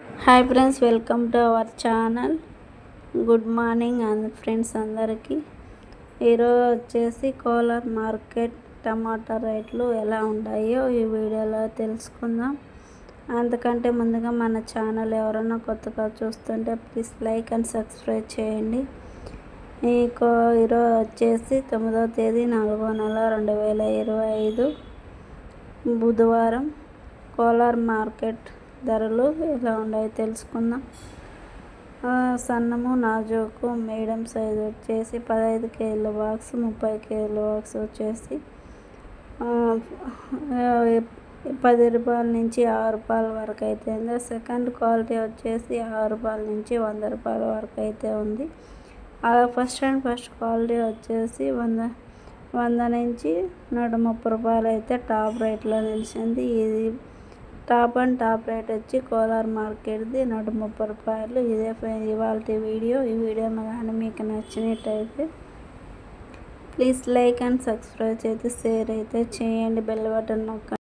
Hi friends welcome to our channel. Good morning and friends అందరికీ. ఈరోజు వచ్చేసి Kolar market టమాటా రేట్లు ఎలా ఉన్నాయో ఈ వీడియోలో తెలుసుకుందాం. అంతకంటే ముందుగా మన ఛానల్ ఎవరైనా కొత్తగా చూస్తుంటే ప్లీజ్ లైక్ అండ్ సబ్స్క్రైబ్ చేయండి. మీకు ఈరోజు వచ్చేసి తొమ్మిదవ తేదీ నాలుగో నెల రెండు వేల ఇరవై ఐదు బుధవారం కోలార్ మార్కెట్ ధరలు ఎలా ఉన్నాయో తెలుసుకుందాం. సన్నము నాజోకు మీడియం సైజు వచ్చేసి పదహైదు కేజీల బాక్స్ ముప్పై కేజీల బాక్స్ వచ్చేసి పది రూపాయల నుంచి ఆరు రూపాయల వరకు అయితే ఉంది. సెకండ్ క్వాలిటీ వచ్చేసి ఆరు రూపాయల నుంచి వంద రూపాయల వరకు అయితే ఉంది. అలా ఫస్ట్ అండ్ ఫస్ట్ క్వాలిటీ వచ్చేసి వంద వంద నుంచి నూట ముప్పై రూపాయలు అయితే టాప్ రేట్లో నిలిచింది. ఇది టాప్ అండ్ టాప్ రేట్ వచ్చి కోలార్ మార్కెట్ది నూట ముప్పై రూపాయలు. ఇదే ఇవాళ వీడియో. ఈ వీడియో కానీ మీకు నచ్చినట్టయితే ప్లీజ్ లైక్ అండ్ సబ్స్క్రైబ్ అయితే షేర్ అయితే చేయండి. బెల్ బటన్ నొక్కండి.